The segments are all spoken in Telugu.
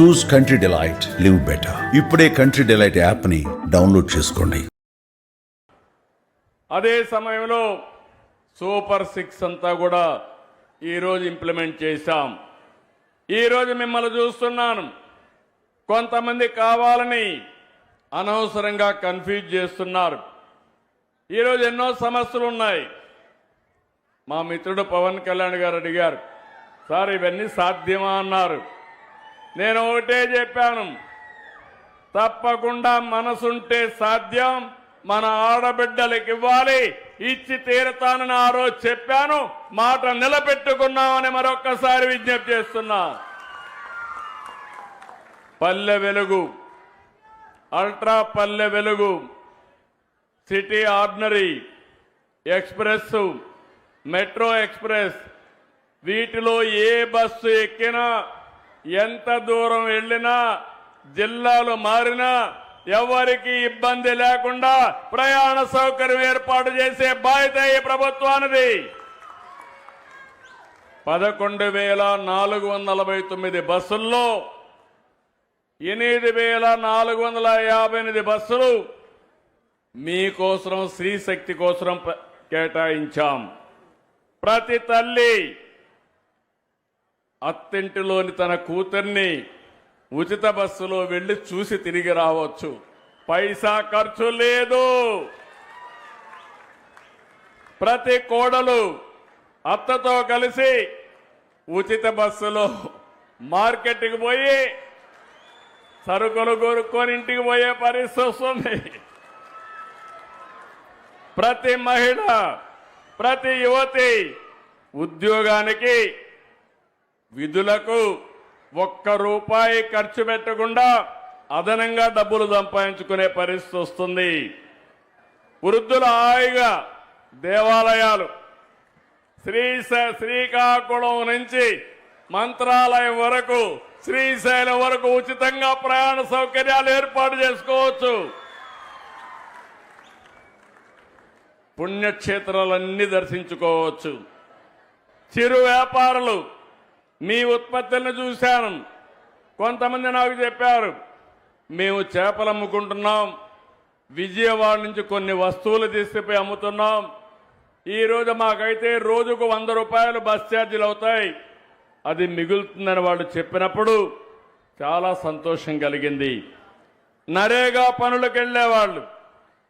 Choose Country Delight live better ఇప్పుడే కంట్రీ డిలైట్ యాప్ని డౌన్లోడ్ చేసుకోండి. అదే సమయంలో సూపర్ సిక్స్ అంతా కూడా ఈరోజు ఇంప్లిమెంట్ చేశాం. ఈరోజు మిమ్మల్ని చూస్తున్నాను. కొంతమంది కావాలని అనవసరంగా కన్ఫ్యూజ్ చేస్తున్నారు. ఈరోజు ఎన్నో సమస్యలు ఉన్నాయి. మా మిత్రుడు పవన్ కళ్యాణ్ గారు అడిగారు సార్ ఇవన్నీ సాధ్యమా? అన్నారు. నేను ఒకటే చెప్పాను. తప్పకుండా మనసుంటే సాధ్యం మన ఆడబిడ్డలకు ఇవ్వాలి. ఇచ్చి తీరతానని ఆ రోజు చెప్పాను. మాట నిలబెట్టుకున్నామని మరొక్కసారి విజ్ఞప్తి చేస్తున్నా. Palle Velugu ultra Palle Velugu city ordinary express metro express వీటిలో ఏ బస్సు ఎక్కినా ఎంత దూరం వెళ్ళినా జిల్లాలు మారినా ఎవరికి ఇబ్బంది లేకుండా ప్రయాణ సౌకర్యం ఏర్పాటు చేసే బాధ్యత ఈ ప్రభుత్వానిది. పదకొండు వేల నాలుగు వందల నలభై తొమ్మిది బస్సుల్లో ఎనిమిది వేల నాలుగు వందల యాభై ఎనిమిది బస్సులు మీకోసం శ్రీశక్తి కోసం కేటాయించాం. ప్రతి తల్లి అత్తింటిలోని తన కూతుర్ని ఉచిత బస్సులో వెళ్ళి చూసి తిరిగి రావచ్చు. పైసా ఖర్చు లేదు. ప్రతి కోడలు అత్తతో కలిసి ఉచిత బస్సులో మార్కెట్కి పోయి సరుకులు కొనుక్కొని ఇంటికి పోయే పరిస్థితి వస్తుంది. ప్రతి మహిళ ప్రతి యువతి ఉద్యోగానికి విధులకు ఒక్క రూపాయి ఖర్చు పెట్టకుండా అదనంగా డబ్బులు సంపాదించుకునే పరిస్థితి వస్తుంది. వృద్ధుల హాయిగా దేవాలయాలు శ్రీ శ్రీకాకుళం నుంచి మంత్రాలయం వరకు శ్రీశైలం వరకు ఉచితంగా ప్రయాణ సౌకర్యాలు ఏర్పాటు చేసుకోవచ్చు. పుణ్యక్షేత్రాలన్నీ దర్శించుకోవచ్చు. చిరు వ్యాపారులు మీ ఉత్పత్తులను చూశాను. కొంతమంది నాకు చెప్పారు మేము చేపలు అమ్ముకుంటున్నాం. విజయవాడ నుంచి కొన్ని వస్తువులు తీసుకుపోయి అమ్ముతున్నాం. ఈరోజు మాకైతే రోజుకు వంద రూపాయలు బస్ ఛార్జీలు అవుతాయి. అది మిగులుతుందని వాళ్ళు చెప్పినప్పుడు చాలా సంతోషం కలిగింది. నరేగా పనులకు వెళ్ళేవాళ్ళు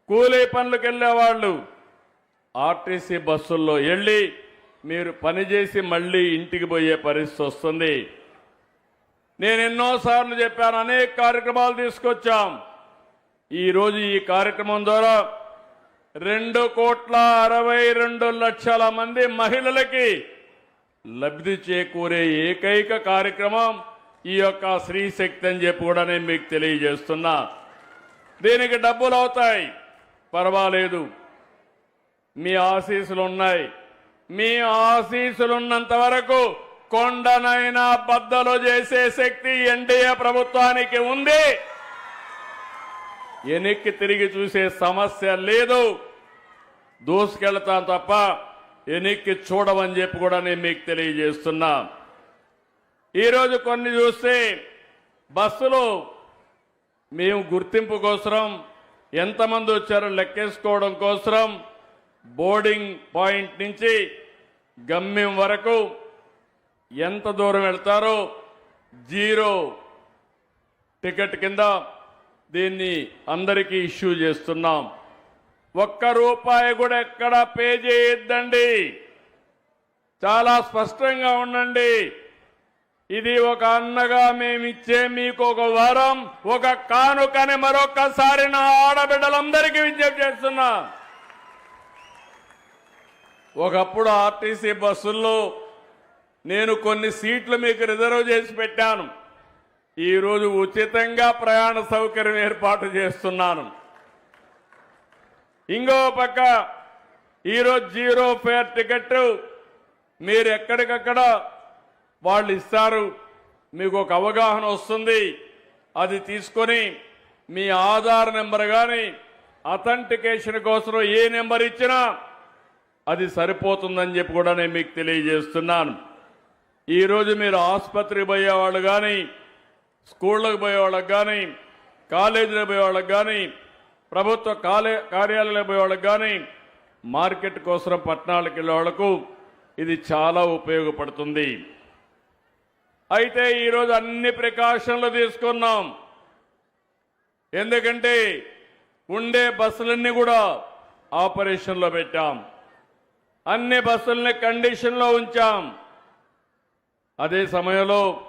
కూలీ పనులకు వెళ్ళేవాళ్ళు ఆర్టీసీ బస్సుల్లో వెళ్ళి మీరు పనిచేసి మళ్ళీ ఇంటికి పోయే పరిస్థితి వస్తుంది. నేను ఎన్నోసార్లు చెప్పాను అనేక కార్యక్రమాలు తీసుకొచ్చాం. ఈరోజు ఈ కార్యక్రమం ద్వారా రెండు కోట్ల అరవై రెండు లక్షల మంది మహిళలకి లబ్ధి చేకూరే ఏకైక కార్యక్రమం ఈ యొక్క స్త్రీ శక్తి అని చెప్పి కూడా నేను మీకు తెలియజేస్తున్నా. దీనికి డబ్బులు అవుతాయి. పర్వాలేదు. మీ ఆశీస్సులు ఉన్నాయి. మీ ఆశీస్సులున్నంత వరకు కొండనైనా బద్దలు చేసే శక్తి ఎన్డీఏ ప్రభుత్వానికి ఉంది. వెనక్కి తిరిగి చూసే సమస్య లేదు. దూసుకెళ్తాం తప్ప వెనక్కి చూడమని చెప్పి కూడా నేను మీకు తెలియజేస్తున్నా. ఈరోజు కొన్ని చూస్తే బస్సులు మేము గుర్తింపు కోసం ఎంతమంది వచ్చారో లెక్కేసుకోవడం కోసం బోర్డింగ్ పాయింట్ నుంచి గమ్యం వరకు ఎంత దూరం వెళ్తారో జీరో టికెట్ కింద దీన్ని అందరికీ ఇష్యూ చేస్తున్నాం. ఒక్క రూపాయి కూడా ఎక్కడ పే చేయొద్దండి. చాలా స్పష్టంగా ఉండండి. ఇది ఒక అన్నగా మేమిచ్చే మీకు ఒక వరం ఒక కానుకని మరొకసారి నా ఆడబిడ్డలందరికీ విజ్ఞప్తి చేస్తున్నా. ఒకప్పుడు ఆర్టీసీ బస్సుల్లో నేను కొన్ని సీట్లు మీకు రిజర్వ్ చేసి పెట్టాను. ఈరోజు ఉచితంగా ప్రయాణ సౌకర్యం ఏర్పాటు చేస్తున్నాను. ఇంకో పక్క ఈరోజు జీరో ఫేర్ టికెట్ మీరు ఎక్కడికక్కడ వాళ్ళు ఇస్తారు. మీకు ఒక అవగాహన వస్తుంది. అది తీసుకొని మీ ఆధార్ నెంబర్ కానీ అథెంటికేషన్ కోసం ఏ నెంబర్ ఇచ్చినా అది సరిపోతుందని చెప్పి కూడా నేను మీకు తెలియజేస్తున్నాను. ఈరోజు మీరు ఆసుపత్రికి పోయేవాళ్ళు కానీ స్కూళ్ళకు పోయే వాళ్ళకి కానీ కాలేజీలకు పోయే వాళ్ళకి కానీ ప్రభుత్వ కాలే కార్యాలయాలకు పోయే వాళ్ళకి కానీ మార్కెట్ కోసం పట్టణాలకు వెళ్ళే వాళ్ళకు ఇది చాలా ఉపయోగపడుతుంది. అయితే ఈరోజు అన్ని ప్రికాషన్లు తీసుకున్నాం. ఎందుకంటే ఉండే బస్సులన్నీ కూడా ఆపరేషన్లో పెట్టాం. అన్ని బస్సుల్ని కండిషన్లో ఉంచాం. అదే సమయంలో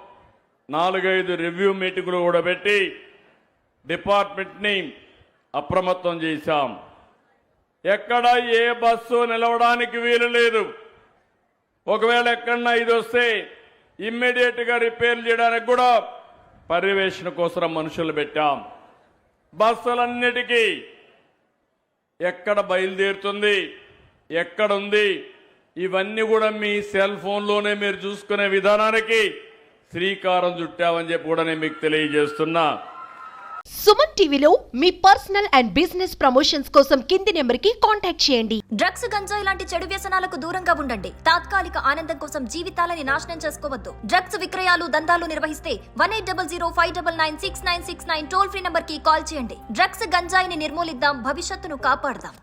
నాలుగైదు రివ్యూ మీటింగులు కూడా పెట్టి డిపార్ట్మెంట్ని అప్రమత్తం చేశాం. ఎక్కడ ఏ బస్సు నిలవడానికి వీలు లేదు. ఒకవేళ ఎక్కడన్నా ఇది వస్తే ఇమ్మీడియట్గా రిపేర్ చేయడానికి కూడా పర్యవేక్షణ కోసం మనుషులు పెట్టాం. బస్సులన్నిటికీ ఎక్కడ బయలుదేరుతుంది? ఎక్కడుంది? ఇవన్నీ కూడా మీ సెల్ ఫోన్లోనే మీరు చూసుకునే విధానానికి శ్రీకారం చుట్టామని చెప్పి కూడా నేను మీకు తెలియజేస్తున్నా. సుమన్ టీవీలో మీ పర్సనల్ అండ్ బిజినెస్ ప్రమోషన్స్ కోసం కింది నెంబర్కి కాంటాక్ట్ చేయండి. డ్రగ్స్ గంజాయి లాంటి చెడు వ్యసనాలకు దూరంగా ఉండండి. తాత్కాలిక ఆనందం కోసం జీవితాలని నాశనం చేసుకోవద్దు. డ్రగ్స్ విక్రయాలు దందాలు నిర్వహిస్తే one eight double zero five double nine six nine six nine toll free నంబర్కి కాల్ చేయండి. డ్రగ్స్ గంజాయిని నిర్మూలిద్దాం భవిష్యత్తును కాపాడదాం.